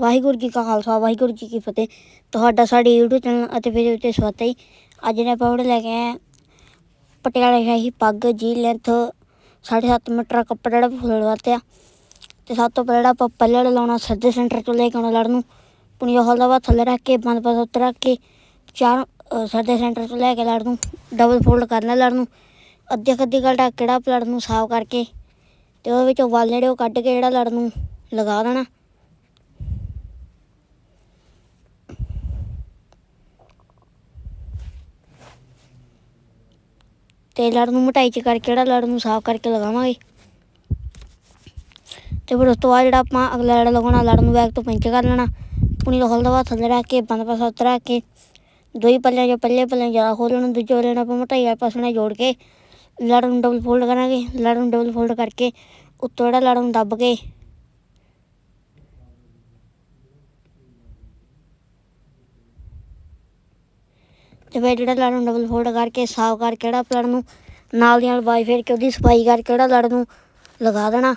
ਵਾਹਿਗੁਰੂ ਜੀ ਕਾ ਖਾਲਸਾ ਵਾਹਿਗੁਰੂ ਜੀ ਕੀ ਫਤਿਹ। ਤੁਹਾਡਾ ਸਾਡੇ YouTube ਚੈਨਲ ਅਤੇ ਫਿਰ 'ਤੇ ਸਵਾਗਤ ਹੈ ਜੀ। ਅੱਜ ਨੇ ਆਪਾਂ ਵੀਡੀਓ ਲੈ ਕੇ ਆਏ ਪਟਿਆਲੇ ਸ਼ਾਹੀ ਪੱਗ ਜੀ ਲੈਂਥ 7.5 ਮੀਟਰ ਕੱਪੜਾ ਜਿਹੜਾ ਫੁੱਲ ਵਰਤਿਆ। ਤੇ ਸਭ ਤੋਂ ਪਹਿਲਾਂ ਜਿਹੜਾ ਆਪਾਂ ਪੱਲੜ ਲਾਉਣਾ ਸਿੱਧੇ ਸੈਂਟਰ ਤੋਂ ਲੈ ਕੇ ਆਉਣਾ ਲੜ ਨੂੰ। ਪੁਣੀ ਹੌਲ ਦਾ ਬਾਅਦ ਥੱਲੇ ਰੱਖ ਕੇ ਬੰਦ ਪਾਸਾ ਉੱਤੇ ਰੱਖ ਕੇ ਚਾਰ ਅ, ਸਿੱਧੇ ਸੈਂਟਰ ਤੋਂ ਲੈ ਕੇ ਲੜ ਨੂੰ ਡਬਲ ਫੋਲਡ ਕਰਨਾ ਲੜ ਨੂੰ। ਅੱਧੇ ਅੱਧੀ ਗਲਟਾ ਕਿਹੜਾ ਲੜ ਨੂੰ ਸਾਫ਼ ਕਰਕੇ ਤੇ ਉਹਦੇ ਵਿੱਚੋਂ ਵਾਲ ਜਿਹੜੇ ਉਹ ਕੱਢ ਕੇ ਜਿਹੜਾ ਲੜ ਨੂੰ ਲਗਾ ਦੇਣਾ। ਤੇ ਲੜ ਨੂੰ ਮਟਾਈ ਚ ਕਰਕੇ ਜਿਹੜਾ ਲੜ ਨੂੰ ਸਾਫ਼ ਕਰਕੇ ਲਗਾਵਾਂਗੇ। ਤੇ ਫਿਰ ਉਸ ਤੋਂ ਬਾਅਦ ਜਿਹੜਾ ਆਪਾਂ ਅਗਲਾ ਲੜ ਲਗਾਉਣਾ ਲੜ ਨੂੰ ਬੈਗ ਤੋਂ ਪਿੰਚ ਕਰ ਲੈਣਾ, ਪੁਣੀ ਦਾ ਹਲਦਾ ਬਾਅਦ ਥੱਲੇ ਰੱਖ ਕੇ, ਬੰਦ ਪਾਸਾ ਉੱਤੇ ਰੱਖ ਕੇ ਦੋ ਹੀ ਪੱਲਿਆਂ ਜੋ ਪੱਲੇ ਪੱਲੇ ਜ਼ਿਆਦਾ ਖੋਲ ਲੈਣਾ, ਦੂਜੇ ਪੱਲੇ ਨਾਲ ਆਪਾਂ ਮਟਾਈ ਵਾਲੇ ਪਾਸੇ ਨਾਲ ਜੋੜ ਕੇ ਲੜ ਨੂੰ ਡਬਲ ਫੋਲਡ ਕਰਾਂਗੇ। ਲੜ ਨੂੰ ਡਬਲ ਫੋਲਡ ਕਰਕੇ, ਉੱਤੋਂ ਜਿਹੜਾ ਲੜ ਨੂੰ ਦੱਬ ਕੇ ਤੇ ਫਿਰ ਜਿਹੜਾ ਲੜ ਨੂੰ ਡਬਲ ਫੋਲਡ ਕਰਕੇ, ਸਾਫ਼ ਕਰਕੇ ਜਿਹੜਾ ਲੜ ਨੂੰ ਨਾਲ ਦੀ ਨਾਲ ਬਾਈ ਫੇਰ ਕੇ ਉਹਦੀ ਸਫ਼ਾਈ ਕਰਕੇ ਜਿਹੜਾ ਲੜ ਨੂੰ ਲਗਾ ਦੇਣਾ।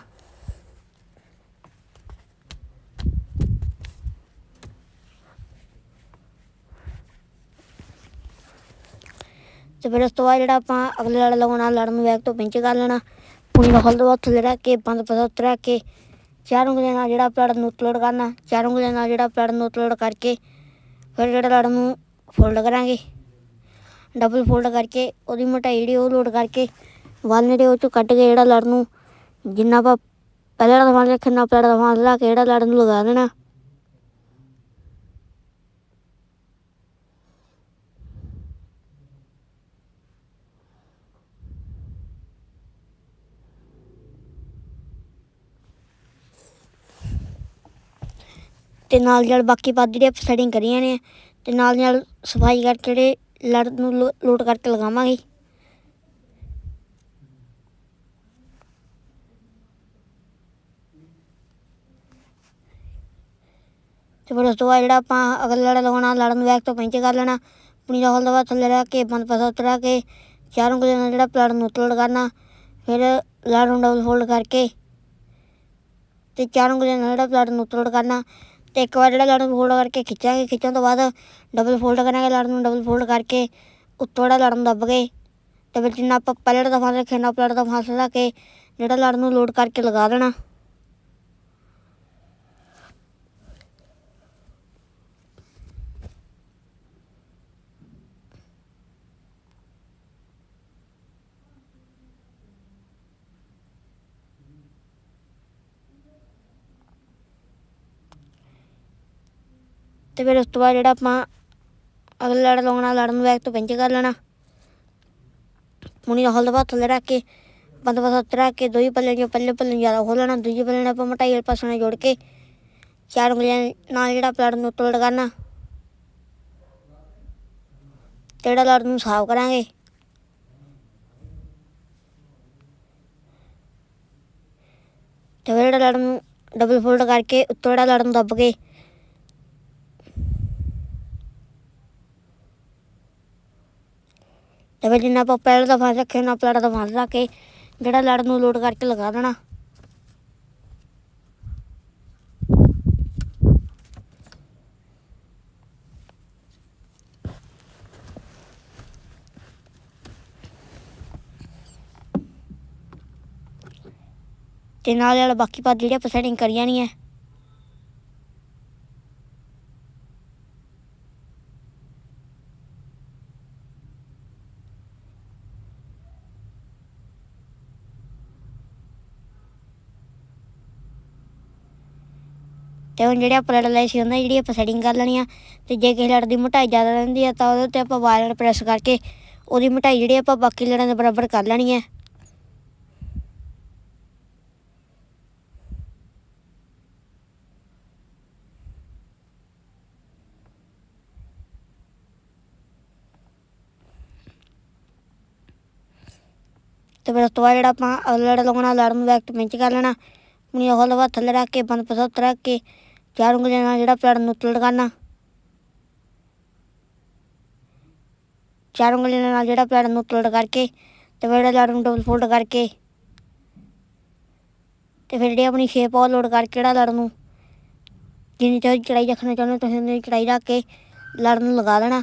ਤੇ ਫਿਰ ਉਸ ਤੋਂ ਬਾਅਦ ਜਿਹੜਾ ਆਪਾਂ ਅਗਲੇ ਲੜ ਲਗਾਉਣਾ ਲੜ ਨੂੰ ਬੈਕ ਤੋਂ ਪਿੰਚ ਕਰ ਲੈਣਾ। ਪੂਰੀ ਦਾ ਹਲਦਾ ਬਾਅਦ ਥੱਲੇ ਰੱਖ ਕੇ, ਬੰਦ ਪਾਸਾ ਉੱਤੇ ਰੱਖ ਕੇ, ਚਾਰ ਉਂਗਲੀਆਂ ਨਾਲ ਜਿਹੜਾ ਪਲੜ ਨੂੰ ਉਤਲੋੜ ਕਰਨਾ, ਚਾਰ ਉਂਗਲੀਆਂ ਨਾਲ ਜਿਹੜਾ ਪਲੜ ਨੂੰ ਉਤਲੋੜ ਕਰਕੇ, ਫਿਰ ਜਿਹੜਾ ਲੜ ਨੂੰ ਫੋਲਡ ਕਰਾਂਗੇ। ਡਬਲ ਫੋਲਡ ਕਰਕੇ ਉਹਦੀ ਮੋਟਾਈ ਜਿਹੜੀ ਉਹ ਲੋਡ ਕਰਕੇ ਵੱਲ ਜਿਹੜੇ ਉਹ ਚੋਂ ਕੱਢ ਕੇ ਜਿਹੜਾ ਲੜ ਨੂੰ ਜਿੰਨਾ ਆਪਾਂ ਪਹਿਲਾਂ ਦਾ ਫਾਨ ਰੱਖਣਾ ਪਲੜ ਦਾ ਫਾਨ ਲਾ ਕੇ ਜਿਹੜਾ ਲੜ ਨੂੰ ਲਗਾ ਦੇਣਾ। ਤੇ ਨਾਲ ਨਾਲ ਬਾਕੀ ਪੱਦ ਜਿਹੜੇ ਆਪਾਂ ਸੈਟਿੰਗ ਕਰੀਆਂ ਨੇ, ਤੇ ਨਾਲ ਨਾਲ ਸਫ਼ਾਈ ਕਰਕੇ ਜਿਹੜੇ ਲੜ ਨੂੰ ਲੋ- ਲੋਡ ਕਰਕੇ ਲਗਾਵਾਂਗੇ। ਤੇ ਫਿਰ ਉਸ ਤੋਂ ਬਾਅਦ ਜਿਹੜਾ ਆਪਾਂ ਅਗਲਾ ਲੜਾ ਲਗਾਉਣਾ, ਲੜਨ ਨੂੰ ਬੈਕ ਤੋਂ ਪਿੰਚ ਕਰ ਲੈਣਾ ਪੁਣੀ ਦਾ ਹੌਲ ਦਾ ਬਾਅਦ ਥੱਲੇ ਰੱਖ ਕੇ, ਬੰਦ ਪਾਸਾ ਉਤਰਾ ਕੇ, ਚਾਰ ਉਂਗਲੀਆਂ ਨਾਲ ਜਿਹੜਾ ਪਲੜ ਨੂੰ ਉਤਲੋੜ ਕਰਨਾ, ਫਿਰ ਲੜ ਨੂੰ ਡਬਲ ਫੋਲਡ ਕਰਕੇ ਤੇ ਚਾਰ ਉਂਗਲੀਆਂ ਨਾਲ ਜਿਹੜਾ ਪਲੜ ਨੂੰ ਉਤਲੋੜ ਕਰਨਾ ਤੇ ਇੱਕ ਵਾਰ ਜਿਹੜਾ ਲੜ ਨੂੰ ਫੋਲਡ ਕਰਕੇ ਖਿੱਚਾਂਗੇ, ਖਿੱਚਣ ਤੋਂ ਬਾਅਦ ਡਬਲ ਫੋਲਡ ਕਰਾਂਗੇ ਲੜ ਨੂੰ ਡਬਲ ਫੋਲਡ ਕਰਕੇ ਉੱਤੋਂ ਜਿਹੜਾ ਲੜ ਨੂੰ ਦੱਬ ਕੇ ਤੇ ਫਿਰ ਜਿੰਨਾ ਆਪਾਂ ਪਹਿਲੇ ਦਾ ਫਾਂਸ ਰੱਖਿਆ ਨਾ ਪਲੜ ਦਾ ਫਾਸ ਲਾ ਕੇ ਜਿਹੜਾ ਲੜ ਨੂੰ ਲੋਡ ਕਰਕੇ ਲਗਾ ਦੇਣਾ। ਤੇ ਫਿਰ ਉਸ ਤੋਂ ਬਾਅਦ ਜਿਹੜਾ ਆਪਾਂ ਅਗਲਾ ਲੜ ਲਾਉਣਾ ਲੜਨ ਨੂੰ ਬੈਕ ਤੋਂ ਪਿੰਚ ਕਰ ਲੈਣਾ। ਮੁਣੀ ਦਾ ਹਲਦਾ ਬਾਅਦ ਥੱਲੇ ਰੱਖ ਕੇ, ਬੰਦ ਪਾਸਾ ਉੱਤੇ ਕੇ ਦੋ ਹੀ ਪੱਲੇ ਜੋ ਪੱਲੇ ਪੱਲੇ ਜ਼ਿਆਦਾ ਖੋਲ ਲੈਣਾ, ਦੂਜੇ ਪੱਲੇ ਨਾਲ ਆਪਾਂ ਮਟਾਈ ਵਾਲੇ ਪਾਸੇ ਨਾਲ ਜੋੜ ਕੇ, ਚਾਰ ਉਂਗਲੀਆਂ ਨਾਲ ਜਿਹੜਾ ਲੜਨ ਨੂੰ ਤੋੜ ਕਰਨਾ। ਤੇ ਜਿਹੜਾ ਲੜ ਨੂੰ ਸਾਫ਼ ਕਰਾਂਗੇ। ਤੇ ਫਿਰ ਜਿਹੜਾ ਲੜਨ ਨੂੰ ਡਬਲ ਫੋਲਡ ਕਰਕੇ ਉੱਤੋਂ ਜਿਹੜਾ ਲੜਨ ਨੂੰ ਦੱਬ ਕੇ ਤੇ ਫਿਰ ਜਿੰਨਾ ਆਪਾਂ ਪਹਿਲਾਂ ਦਾ ਫਾਸ ਰੱਖਿਆ ਨਾ ਪਲੜ ਦਾ ਫਾਸ ਰੱਖ ਕੇ ਜਿਹੜਾ ਲੜ ਨੂੰ ਲੋਡ ਕਰਕੇ ਲਗਾ ਦੇਣਾ। ਤੇ ਨਾਲ ਨਾਲ ਬਾਕੀ ਪਾ ਜਿਹੜੀ ਆਪਾਂ ਸੈਟਿੰਗ ਕਰੀ ਜਾਣੀ ਹੈ ਤੇ ਹੁਣ ਜਿਹੜੇ ਆਪਾਂ ਲੜ ਲਏ ਸੀ ਉਹਨਾਂ ਦੀ ਜਿਹੜੀ ਆਪਾਂ ਸੈਟਿੰਗ ਕਰ ਲੈਣੀ ਆ, ਤੇ ਜੇ ਕਿਸੇ ਲੜ ਦੀ ਮੋਟਾਈ ਜ਼ਿਆਦਾ ਰਹਿੰਦੀ ਆ ਤਾਂ ਉਹਦੇ ਉੱਤੇ ਆਪਾਂ ਵਾਇਰ ਪ੍ਰੈਸ ਕਰਕੇ ਉਹਦੀ ਮੋਟਾਈ ਜਿਹੜੀ ਆਪਾਂ ਬਾਕੀ ਲੜਾਂ ਦੇ ਬਰਾਬਰ ਕਰ ਲੈਣੀ ਹੈ ਤੇ ਫਿਰ ਉਸ ਤੋਂ ਬਾਅਦ ਜਿਹੜਾ ਆਪਾਂ ਲੜ ਲਗਾਉਣਾ ਲੜ ਨੂੰ ਬੈਕ ਮਿੰਚ ਕਰ ਲੈਣਾ ਆਪਣੀ ਉਹ ਲਵਾ ਥੱਲੇ ਰੱਖ ਕੇ ਬੰਦ ਪਾਸਾ ਰੱਖ ਕੇ ਚਾਰ ਉਂਗਲੀਆਂ ਨਾਲ ਜਿਹੜਾ ਪਲੜ ਨੂੰ ਉਤਲੜ ਕਰਨਾ। ਚਾਰ ਉਂਗਲੀਆਂ ਨਾਲ ਜਿਹੜਾ ਪਲੜ ਨੂੰ ਉਤਲੜ ਕਰਕੇ ਤੇ ਫਿਰ ਜਿਹੜਾ ਲੜ ਨੂੰ ਡਬਲ ਫੋਲਡ ਕਰਕੇ ਤੇ ਫਿਰ ਜਿਹੜੀ ਆਪਣੀ ਸ਼ੇਪ ਉਹ ਲੋਡ ਕਰਕੇ ਜਿਹੜਾ ਲੜ ਨੂੰ ਜਿੰਨੀ ਚਾਹੀ ਚੜਾਈ ਰੱਖਣਾ ਚਾਹੁੰਦੇ ਹੋ, ਤੁਸੀਂ ਉਨੀ ਚੜਾਈ ਰੱਖ ਕੇ ਲੜ ਨੂੰ ਲਗਾ ਦੇਣਾ।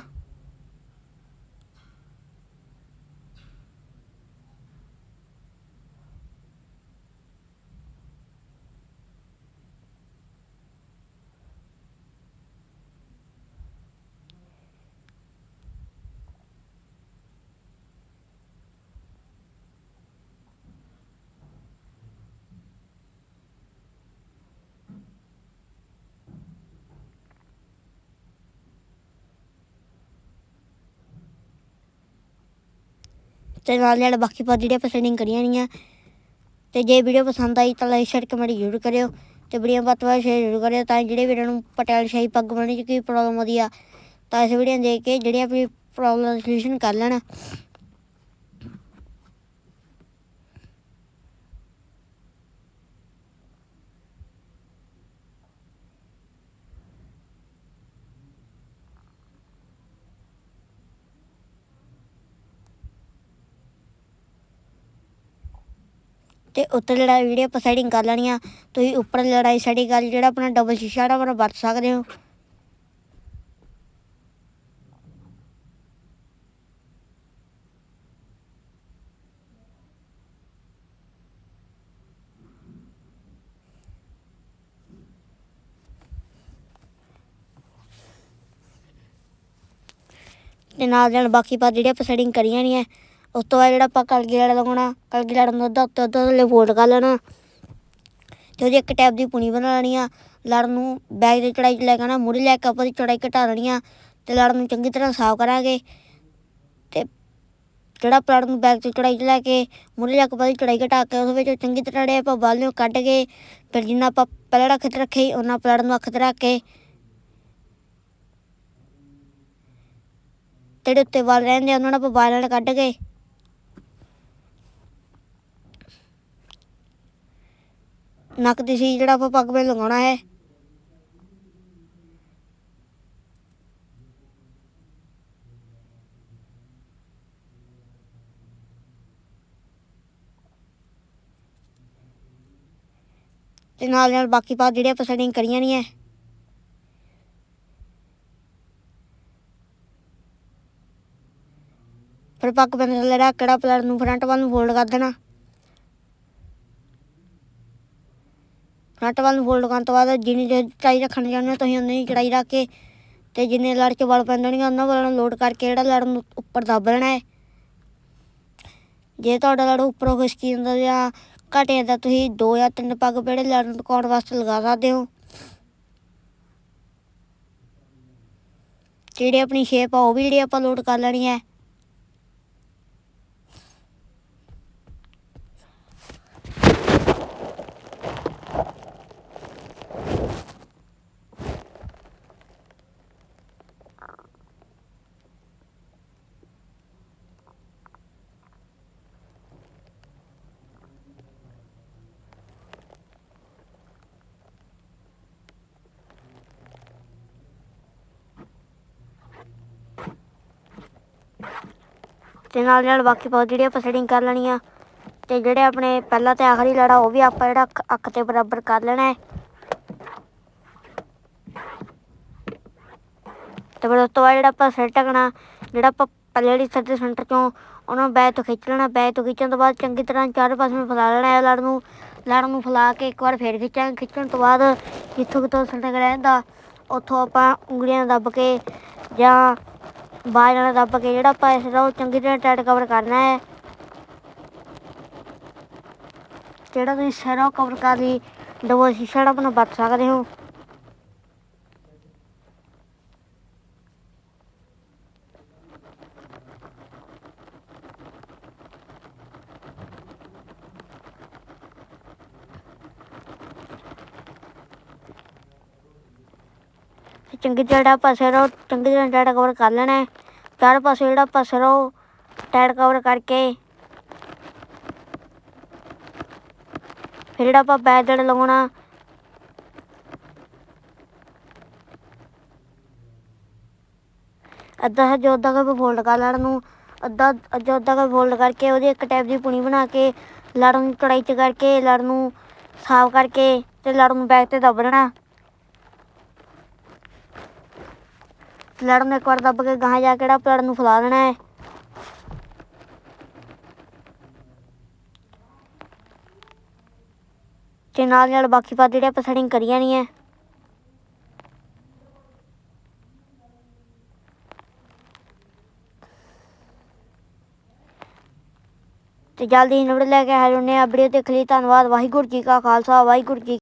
ਤੇ ਨਾਲ ਨਾਲ ਬਾਕੀ ਪਾ ਜਿਹੜੀਆਂ ਆਪਾਂ ਸੈਟਿੰਗ ਕਰੀਆਂ ਨਹੀਂ ਤੇ ਜੇ ਵੀਡੀਓ ਪਸੰਦ ਆਈ ਤਾਂ ਲਾਈਕ ਸ਼ੇਅਰ ਕਮੈਂਟ ਜ਼ਰੂਰ ਕਰਿਓ। ਤੇ ਵੀਡੀਓ ਵੱਧ ਵੱਧ ਸ਼ੇਅਰ ਜ਼ਰੂਰ ਕਰਿਓ ਤਾਂ ਜਿਹੜੇ ਵੀਡੀਓ ਨੂੰ ਪਟਿਆਲਾ ਸ਼ਾਹੀ ਪੱਗ ਬਣਾਉਣੀ ਚ ਕੀ ਪ੍ਰੋਬਲਮ ਆਉਂਦੀ ਆ, ਤਾਂ ਇਸ ਵੀਡੀਓ ਦੇਖ ਕੇ ਜਿਹੜੀ ਆਪਣੀ ਪ੍ਰੋਬਲਮ ਦਾ ਸੋਲੂਸ਼ਨ ਕਰ ਲੈਣਾ। ਤੇ ਉੱਤੇ ਜਿਹੜਾ ਵੀਡੀਓ ਆਪਾਂ ਸੈਟਿੰਗ ਕਰ ਲੈਣੀ ਆ, ਤੁਸੀਂ ਉੱਪਰ ਲੜਾਈ ਸੈਟਿੰਗ ਕਰ ਜਿਹੜਾ ਆਪਣਾ ਡਬਲ ਸ਼ੀਸ਼ਾ ਜਿਹੜਾ ਆਪਣਾ ਵਰਤ ਸਕਦੇ ਹੋ। ਤੇ ਨਾਲ ਨਾਲ ਬਾਕੀ ਪਾ ਜਿਹੜੇ ਆਪਾਂ ਸੈਟਿੰਗ ਕਰੀਆਂ ਨਹੀਂ ਹੈ ਉਸ ਤੋਂ ਬਾਅਦ ਜਿਹੜਾ ਆਪਾਂ ਕਲਗੀ ਲੜ ਲਗਾਉਣਾ ਕਲਗੀ ਲੜ ਨੂੰ ਅੱਧਾ ਉੱਤੇ ਅੱਧਾ ਥੱਲੇ ਫੋਲਡ ਕਰ ਲੈਣਾ। ਤੇ ਉਹਦੀ ਇੱਕ ਟੈਪ ਦੀ ਪੁਣੀ ਬਣਾ ਲੈਣੀ ਆ। ਲੜ ਨੂੰ ਬੈਗ ਦੀ ਚੜਾਈ 'ਚ ਲੈ ਕੇ ਆਉਣਾ, ਮੂਹਰੇ ਲੈ ਕੇ ਆਪਾਂ ਦੀ ਚੜਾਈ ਘਟਾ ਲੈਣੀ ਆ ਤੇ ਲੜ ਨੂੰ ਚੰਗੀ ਤਰ੍ਹਾਂ ਸਾਫ਼ ਕਰਾਂਗੇ। ਤੇ ਜਿਹੜਾ ਪਲੜ ਨੂੰ ਬੈਗ ਤੋਂ ਚੜਾਈ 'ਚ ਲੈ ਕੇ, ਮੂਹਰੇ ਲੈ ਕੇ ਆਪਾਂ ਦੀ ਚੜਾਈ ਘਟਾ ਕੇ ਉਸ ਵਿੱਚ ਚੰਗੀ ਤਰ੍ਹਾਂ ਜਿਹੜੇ ਆਪਾਂ ਬਾਲ ਨੂੰ ਕੱਢ ਕੇ, ਫਿਰ ਜਿੰਨਾ ਆਪਾਂ ਪਹਿਲਾਂ ਰੱਖ ਰੱਖੇ ਉਹਨਾਂ ਪਲੜ ਨੂੰ ਅੱਖ ਤੇ ਰੱਖ ਕੇ। ਜਿਹੜੇ ਉੱਤੇ ਵਾਲ ਰਹਿੰਦੇ ਆ, ਉਹਨਾਂ ਨੂੰ ਆਪਾਂ ਵਾਲਾਂ ਨਾਲ ਕੱਢ ਕੇ ਨੱਕ ਦੀ ਸੀ ਜਿਹੜਾ ਆਪਾਂ ਪੱਗ 'ਤੇ ਲਗਾਉਣਾ ਹੈ। ਤੇ ਨਾਲ ਨਾਲ ਬਾਕੀ ਪਾ ਜਿਹੜੇ ਆਪਾਂ ਸੈਟਿੰਗ ਕਰੀਆਂ ਨਹੀਂ ਹੈ। ਫਿਰ ਪੱਕ ਪੈਨਸਲ ਥੱਲੇ ਰੱਖ, ਕਿਹੜਾ ਪਲੜ ਨੂੰ ਫਰੰਟ ਵੱਲ ਨੂੰ ਫੋਲਡ ਕਰ ਦੇਣਾ। ਫਰੰਟ ਵੱਲ ਨੂੰ ਫੋਲਡ ਕਰਨ ਤੋਂ ਬਾਅਦ ਜਿੰਨੀ ਜੋ ਚੜਾਈ ਰੱਖਣੀ ਚਾਹੁੰਦੇ ਹੋ, ਤੁਸੀਂ ਉਨੀ ਚੜਾਈ ਰੱਖ ਕੇ ਤੇ ਜਿੰਨੇ ਲੜ ਕੇ ਵਲ ਪੈਂਦੇ ਹੋਣਗੇ ਉਹਨਾਂ ਵੱਲੋਂ ਲੋਡ ਕਰਕੇ ਜਿਹੜਾ ਲੜ ਨੂੰ ਉੱਪਰ ਦੱਬ ਲੈਣਾ ਹੈ। ਜੇ ਤੁਹਾਡਾ ਲੜ ਉੱਪਰੋਂ ਖਿਸਕੀ ਜਾਂਦਾ ਜਾਂ ਘਟ ਜਾਂਦਾ ਤੁਸੀਂ ਦੋ ਜਾਂ ਤਿੰਨ ਪੱਗ ਜਿਹੜੇ ਲੜ ਨੂੰ ਟਿਕਾਉਣ ਵਾਸਤੇ ਲਗਾ ਸਕਦੇ ਹੋ? ਜਿਹੜੀ ਆਪਣੀ ਸ਼ੇਪ ਆ, ਉਹ ਵੀ ਜਿਹੜੀ ਆਪਾਂ ਲੋਡ ਕਰ ਲੈਣੀ ਹੈ। ਤੇ ਨਾਲ ਨਾਲ ਬਾਕੀ ਬਹੁਤ ਜਿਹੜੀ ਆਪਾਂ ਸੈਟਿੰਗ ਕਰ ਲੈਣੀ ਆ ਤੇ ਜਿਹੜੇ ਆਪਣੇ ਪਹਿਲਾ ਤੇ ਆਖਰੀ ਲੜਾ ਉਹ ਵੀ ਆਪਾਂ ਜਿਹੜਾ ਅੱਖ- ਤੇ ਬਰਾਬਰ ਕਰ ਲੈਣਾ ਹੈ। ਤੇ ਫਿਰ ਉਸ ਤੋਂ ਬਾਅਦ ਜਿਹੜਾ ਆਪਾਂ ਸਿਰ ਢਕਣਾ, ਜਿਹੜਾ ਆਪਾਂ ਪਹਿਲੇ ਜਿਹੜੀ ਸਿਰ ਦੇ ਸੈਂਟਰ ਚੋਂ ਉਹਨੂੰ ਬੈਕ ਤੋਂ ਖਿੱਚ ਲੈਣਾ, ਬੈਕ ਤੋਂ ਖਿੱਚਣ ਤੋਂ ਬਾਅਦ ਚੰਗੀ ਤਰ੍ਹਾਂ ਚਾਰੇ ਪਾਸੇ ਨੂੰ ਫੈਲਾ ਲੈਣਾ ਹੈ ਲੜ ਨੂੰ ਲੜ ਨੂੰ ਫੈਲਾ ਕੇ ਇੱਕ ਵਾਰ ਫੇਰ ਖਿੱਚਾਂਗੇ ਖਿੱਚਣ ਤੋਂ ਬਾਅਦ ਜਿੱਥੋਂ ਕਿਤੋਂ ਸੈਂਟਰ ਰਹਿੰਦਾ, ਉੱਥੋਂ ਆਪਾਂ ਉਂਗਲੀਆਂ ਦੱਬ ਕੇ ਜਾਂ ਬਾਜ ਨਾਲ ਦੱਬ ਕੇ ਜਿਹੜਾ ਆਪਾਂ ਇਸ ਦਾ ਉਹ ਚੰਗੀ ਤਰ੍ਹਾਂ ਟਾਈਟ ਕਵਰ ਕਰਨਾ ਹੈ। ਜਿਹੜਾ ਤੁਸੀਂ ਸਿਰ ਉਹ ਕਵਰ ਕਰ ਲਈ, ਡਬਲ ਸ਼ੀਸ਼ਾ ਜਿਹੜਾ ਆਪਣਾ ਵਰਤ ਸਕਦੇ ਹੋ। ਤੇ ਚੰਗੀ ਤਰ੍ਹਾਂ ਜਿਹੜਾ ਆਪਾਂ ਉਹ ਚੰਗੀ ਤਰ੍ਹਾਂ ਟਾਈਟ ਕਵਰ ਕਰ ਲੈਣਾ ਹੈ। ਚਾਰ ਪਾਸੇ ਜਿਹੜਾ ਆਪਾਂ ਸਿਰ ਆ ਉਹ ਟਾਈਟ ਕਵਰ ਕਰਕੇ। ਫਿਰ ਜਿਹੜਾ ਆਪਾਂ ਬੈਕ ਲਾਉਣਾ ਅੱਧਾ ਹੈ ਜੋ ਅੱਧਾ ਕਰ ਫੋਲਡ ਕਰ ਲੈਣ ਨੂੰ, ਅੱਧਾ ਜੋ ਅੱਧਾ ਕਰ ਫੋਲਡ ਕਰਕੇ ਉਹਦੀ ਇੱਕ ਟੈਪ ਦੀ ਪੁਣੀ ਬਣਾ ਕੇ ਲੜ ਨੂੰ ਕੜਾਈ ਚ ਕਰਕੇ ਲੜ ਨੂੰ ਸਾਫ਼ ਕਰਕੇ ਤੇ ਲੜ ਨੂੰ ਬੈਗ ਤੇ ਦੱਬ ਦੇਣਾ। ਪਲੇਟ ਨੂੰ ਇੱਕ ਵਾਰ ਦੱਬ ਕੇ ਗਾਹਾਂ ਜਾ ਕੇ ਜਿਹੜਾ ਪਲੇਟ ਨੂੰ ਫੈਲਾ ਦੇਣਾ ਹੈ। ਤੇ ਨਾਲ ਨਾਲ ਬਾਕੀ ਪਾ ਜਿਹੜੇ ਆਪਾਂ ਸੈਟਿੰਗ ਕਰੀ ਜਾਣੀ ਹੈ। ਤੇ ਜਲਦੀ ਹੀ ਨਵੜ ਲੈ ਕੇ ਆ ਹੁੰਦੇ ਆ ਵੀਡੀਓ ਦੇਖ ਲਈ। ਧੰਨਵਾਦ। ਵਾਹਿਗੁਰੂ ਜੀ ਕਾ ਖਾਲਸਾ। ਵਾਹਿਗੁਰੂ ਜੀ